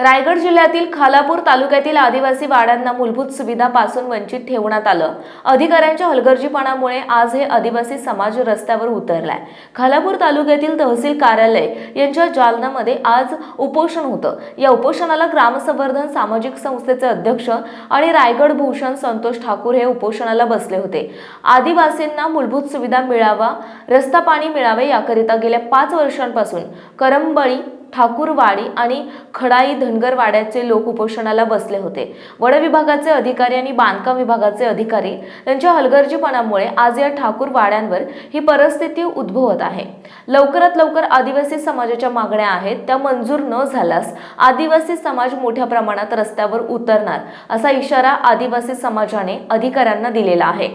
रायगड जिल्ह्यातील खालापूर तालुक्यातील आदिवासी वाड्यांना मूलभूत सुविधापासून वंचित ठेवण्यात आलं. अधिकाऱ्यांच्या हलगर्जीपणामुळे आज हे आदिवासी समाज रस्त्यावर उतरलाय. खालापूर तालुक्यातील तहसील कार्यालय यांच्या जालनामध्ये आज उपोषण होतं. या उपोषणाला ग्रामसंवर्धन सामाजिक संस्थेचे अध्यक्ष आणि रायगड भूषण संतोष ठाकूर हे उपोषणाला बसले होते. आदिवासींना मूलभूत सुविधा मिळावा रस्ता पाणी मिळावे याकरिता गेल्या पाच वर्षांपासून करंबळी ठाकूरवाडी आणि खडाई धनगरवाड्याचे लोक उपोषणाला बसले होते. वड विभागाचे अधिकारी आणि बांधकाम विभागाचे अधिकारी त्यांच्या हलगर्जीपणामुळे आज या ठाकूरवाड्यांवर ही परिस्थिती उद्भवत आहे. लवकरात लवकर आदिवासी समाजाच्या मागण्या आहेत त्या मंजूर न झाल्यास आदिवासी समाज मोठ्या प्रमाणात रस्त्यावर उतरणार असा इशारा आदिवासी समाजाने अधिकाऱ्यांना दिलेला आहे.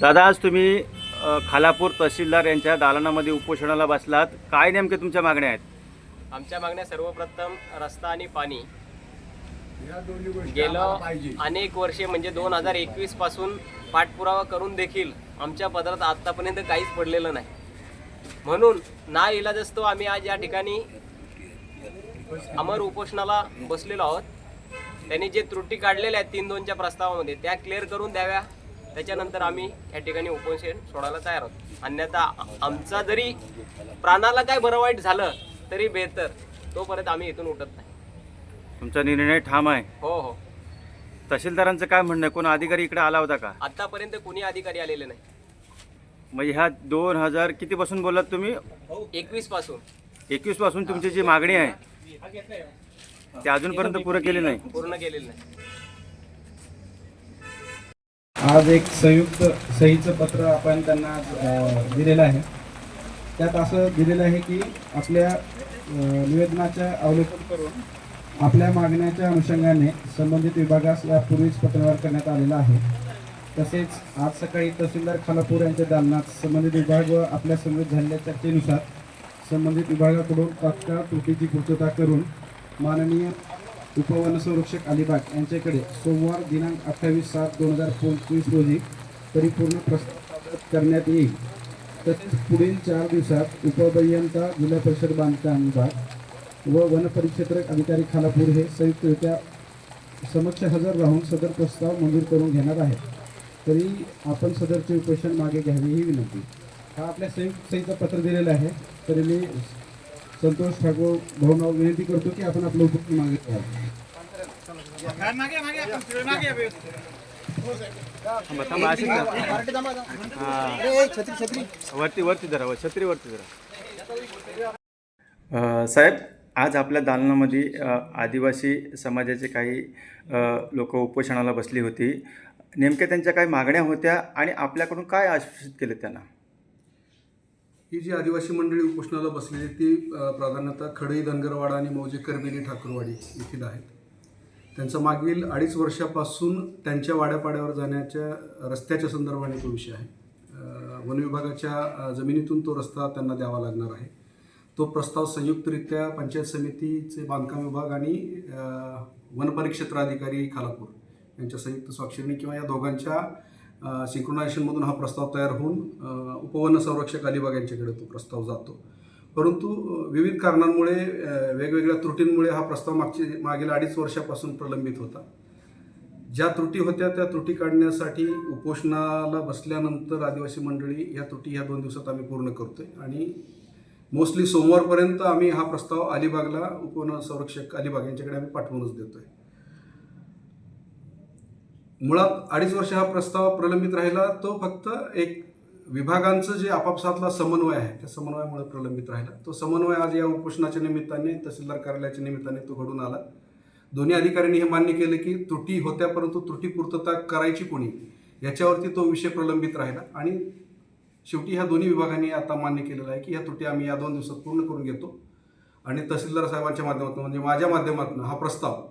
दादा आज तुम्ही खालापूर तहसीलदार यांच्या दालनामध्ये उपोषणाला बसलात. काय नेमके तुमच्या मागण्या आहेत? आमच्या मागण्या सर्वप्रथम रस्ता आणि पाणी. गेलं अनेक वर्षे म्हणजे दोन हजार एकवीसपासून पाठपुरावा करून देखील आमच्या पदरात आतापर्यंत काहीच पडलेलं नाही. म्हणून ना इलाज असतो आम्ही आज या ठिकाणी अमर उपोषणाला बसलेलो आहोत. त्यांनी जे त्रुटी काढलेल्या आहेत तीन दोनच्या प्रस्तावामध्ये त्या क्लिअर करून द्याव्या. त्याच्यानंतर आम्ही या ठिकाणी उपोषण सोडायला तयार आहोत. अन्यथा आमचा जरी प्राणाला काय बरं वाईट झालं तरी बेहतर. तोपर्यंत आम्ही इथून उठत नाही. तुमचा निर्णय ठाम आहे. हो हो. तहसीलदारांचं काय म्हणणं आहे? कोण अधिकारी इकडे आला होता का? आतापर्यंत कुणी अधिकारी आलेले नाही. म्हणजे ह्या दोन हजार कितीपासून बोललात तुम्ही? एकवीसपासून. एकवीसपासून तुमची जी मागणी आहे ती अजूनपर्यंत पुरं केली नाही? पूर्ण केलेलं नाही. आज एक संयुक्त सहीचं पत्र आपण त्यांना दिलेलं आहे. त्यात असं दिलेलं आहे की आपल्या निवेदनाच्या अवलोकन करून आपल्या मागण्याच्या अनुषंगाने संबंधित विभागास यापूर्वीच पत्रव्यवहार करण्यात आलेला आहे. तसेच आज सकाळी तहसीलदार खालापूर यांच्या दालनात संबंधित विभाग व आपल्या समवेत झालेल्या चर्चेनुसार संबंधित विभागाकडून तात्काळ त्रुटीची पूर्तता करून माननीय उपवनसंरक्षक अलिबाग यांच्याकडे सोमवार दिनांक अठ्ठावीस सात दोन हजार पंचवीस रोजी परिपूर्ण प्रस्ताव सादर करण्यात येईल. तसेच पुढील चार दिवसात उपअभियंता जिल्हा परिषद बांधकाम विभाग व वनपरिक्षेत्रक अधिकारी खालापूर हे संयुक्तरित्या समक्ष हजर राहून सदर प्रस्ताव मंजूर करून घेणार आहेत. तरी आपण सदरचे उपोषण मागे घ्यावी ही विनंती. हा आपल्या संयुक्त सहीचं पत्र दिलेलं आहे. तरी मी संतोष ठाकूर भाऊंना विनंती करतो की आपण आपलं उपोषण मागे. हा. वरती वरती धरा वर, छत्री वरती धरा अ, साहेब आज आपल्या दालनामध्ये आदिवासी समाजाचे काही लोक उपोषणाला बसली होती नेमक्या त्यांच्या काही मागण्या होत्या आणि आपल्याकडून काय आश्वासित केलं त्यांना ही जी आदिवासी मंडळी उपोषणाला बसलेली ती प्राधान्यतः खडई धनगरवाडा आणि मौजे करबिली ठाकूरवाडी येथील आहेत. त्यांचा मागील अडीच वर्षापासून त्यांच्या वाड्यापाड्यावर जाण्याच्या रस्त्याच्या संदर्भाने तो विषय आहे. वन विभागाच्या जमिनीतून तो रस्ता त्यांना द्यावा लागणार आहे. तो प्रस्ताव संयुक्तरित्या पंचायत समितीचे बांधकाम विभाग आणि वनपरिक्षेत्राधिकारी खालापूर यांच्या संयुक्त स्वाक्षरीने किंवा या दोघांच्या सिंक्रोनायझेशनमधून हा प्रस्ताव तयार होऊन उपवन संरक्षक अलिबाग यांच्याकडे तो प्रस्ताव जातो. परंतु विविध कारणांमुळे वेगवेगळ्या त्रुटींमुळे हा प्रस्ताव मागचे मागील अडीच वर्षापासून प्रलंबित होता. ज्या त्रुटी होत्या त्या त्रुटी काढण्यासाठी उपोषणाला बसल्यानंतर आदिवासी मंडळी या त्रुटी ह्या दोन दिवसात आम्ही पूर्ण करतोय. आणि मोस्टली सोमवारपर्यंत आम्ही हा प्रस्ताव अलिबागला उपवन संरक्षक अलिबाग यांच्याकडे आम्ही पाठवूनच देतोय. मुळात अडीच वर्ष हा प्रस्ताव प्रलंबित राहिला तो फक्त एक विभागांचं जे आपापसातला समन्वय आहे त्या समन्वयामुळे प्रलंबित राहिला. तो समन्वय आज या उपोषणाच्या निमित्ताने तहसीलदार कार्यालयाच्या निमित्ताने तो घडून आला. दोन्ही अधिकाऱ्यांनी हे मान्य केलं की त्रुटी होत्या परंतु त्रुटी पूर्तता करायची कोणी याच्यावरती तो विषय प्रलंबित राहिला. आणि शेवटी ह्या दोन्ही विभागांनी आता मान्य केलेलं आहे की ह्या त्रुटी आम्ही या दोन दिवसात पूर्ण करून घेतो. आणि तहसीलदार साहेबांच्या माध्यमातून म्हणजे माझ्या माध्यमातून हा प्रस्ताव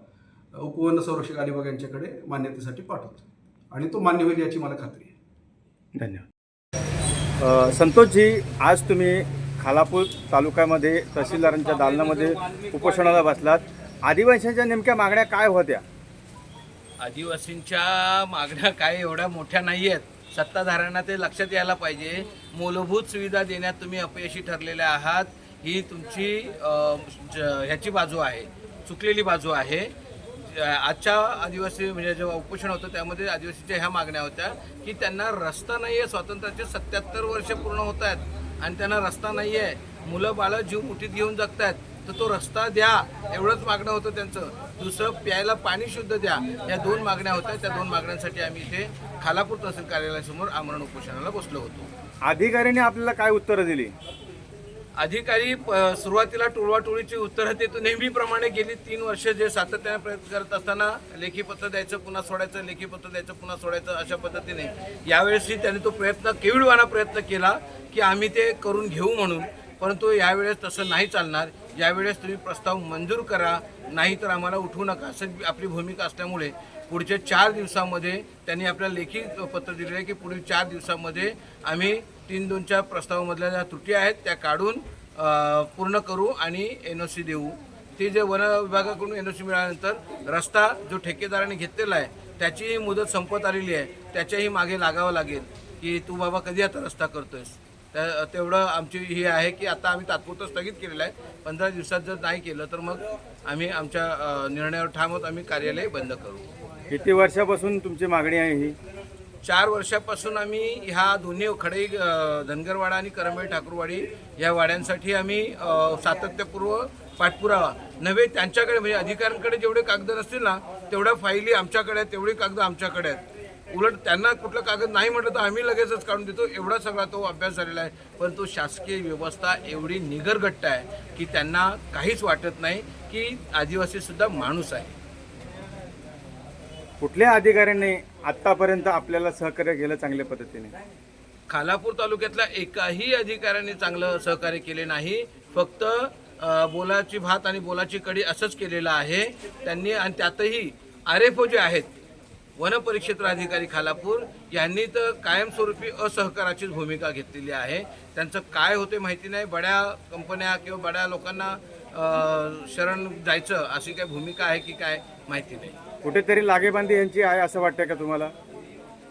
उपवन संरक्षक अलिबाग यांच्याकडे मान्यतेसाठी पाठवतो. आणि तो मान्य होईल याची मला खात्री आहे. धन्यवाद. संतोषजी आज तुम्ही खालापूर तालुक्यामध्ये तहसीलदारांच्या दालनामध्ये उपोषणाला बसलात. आदिवासींच्या नेमक्या मागण्या काय होत्या? आदिवासींच्या मागण्या काय एवढ्या मोठ्या नाही आहेत सत्ताधाऱ्यांना ते लक्षात यायला पाहिजे. मूलभूत सुविधा देण्यात तुम्ही अपयशी ठरलेले आहात. ही तुमची ह्याची बाजू आहे. चुकलेली बाजू आहे. आजच्या आदिवासी म्हणजे जेव्हा उपोषण होतं त्यामध्ये आदिवासीच्या ह्या मागण्या होत्या की त्यांना रस्ता नाही आहे स्वातंत्र्याचे सत्याहत्तर वर्ष पूर्ण होत आहेत आणि त्यांना रस्ता नाही आहे मुलं बाळं जीव मुठीत घेऊन जगत आहेत तर तो रस्ता द्या एवढंच मागणं होतं त्यांचं. दुसरं प्यायला पाणी शुद्ध द्या या दोन मागण्या होत्या त्या दोन मागण्यांसाठी आम्ही इथे खालापूर तहसील कार्यालयासमोर आमरण उपोषणाला बसलो होतो. अधिकाऱ्यांनी आपल्याला काय उत्तरं दिली? अधिकारी प- सुरुवातीला टोळवाटोळीची उत्तरं देत. नेहमीप्रमाणे गेली तीन वर्ष जे सातत्याने प्रयत्न करत असताना लेखी पत्र द्यायचं पुन्हा सोडायचं लेखी पत्र द्यायचं पुन्हा सोडायचं अशा पद्धतीने यावेळेसही त्यांनी तो प्रयत्न केविळवाना प्रयत्न केला की आम्ही ते करून घेऊ म्हणून. परंतु यावेळेस तसं नाही चालणार. यावेळेस तुम्ही प्रस्ताव मंजूर करा. नाही तर आम्हाला उठवू नका. असं आपली भूमिका असल्यामुळे पुढच्या चार दिवसामध्ये त्यांनी आपल्याला लेखी पत्र दिलेलं आहे की पुढील चार दिवसामध्ये आम्ही तीन दोनच्या प्रस्तावामधल्या ज्या त्रुटी आहेत त्या काढून पूर्ण करू आणि एन ओ सी देऊ. ते जे वन विभागाकडून एन ओ सी मिळाल्यानंतर रस्ता जो ठेकेदाराने घेतलेला आहे त्याचीही मुदत संपत आलेली आहे. त्याच्याही मागे लागावं लागेल की तू बाबा कधी आता रस्ता करतोयस? त्या तेवढं आमची ही आहे की आता आम्ही तात्पुरतं स्थगित केलेलं आहे. पंधरा दिवसात जर नाही केलं तर मग आम्ही आमच्या निर्णयावर ठाम आम्ही कार्यालय बंद करू. किती वर्षापासून तुमची मागणी आहे ही? चार वर्षापासून आम्ही ह्या दोन्ही खडई धनगरवाडा आणि करंबेळ ठाकूरवाडी या वाड्यांसाठी आम्ही सातत्यपूर्व पाठपुरावा नव्हे त्यांच्याकडे म्हणजे अधिकाऱ्यांकडे जेवढे कागद नसतील ना तेवढ्या फाईली आमच्याकडे आहेत तेवढी कागद आमच्याकडे आहेत. उलट त्यांना कुठलं कागद नाही म्हटलं तर आम्ही लगेचच काढून देतो एवढा सगळा तो अभ्यास झालेला आहे. पण तो शासकीय व्यवस्था एवढी निगरगट्ट आहे की त्यांना काहीच वाटत नाही की आदिवासीसुद्धा माणूस आहे. कुठल्या अधिकाऱ्यांनी आत्तापर्यंत आपल्याला सहकार्य केलं चांगल्या पद्धतीने. खालापूर तालुक्यातल्या एकाही अधिकाऱ्यांनी चांगलं सहकार्य केले नाही. फक्त बोलाची भात आणि बोलाची कडी असंच केलेलं आहे. त्यांनी आणि त्यातही आर एफ ओ जे आहेत वनपरिक्षेत्र अधिकारी खालापूर यांनी तर कायमस्वरूपी असहकाराचीच भूमिका घेतलेली आहे. त्यांचं काय होते माहिती नाही. बड्या कंपन्या किंवा बड्या लोकांना शरण जायचं अशी काही भूमिका आहे की काय माहिती नाही. कुठेतरी लागेबांधी यांची आहे असं वाटतं का तुम्हाला?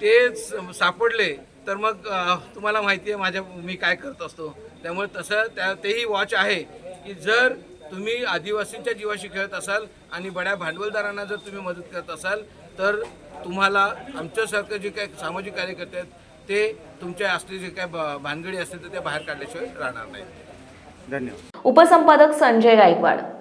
ते सापडले. तर मग तुम्हाला माहिती आहे माझ्या मी काय करत असतो. त्यामुळे तसं त्या तेही वॉच आहे की जर तुम्ही आदिवासींच्या जीवाशी खेळत असाल आणि बड्या भांडवलदारांना जर तुम्ही मदत करत असाल तर तुम्हाला आमच्यासारखं जे काय सामाजिक कार्यकर्ते आहेत ते तुमच्या असले जे काय भानगडी असतील तर त्या बाहेर काढल्याशिवाय राहणार नाही धन्यवाद. उपसंपादक संजय गायकवाड.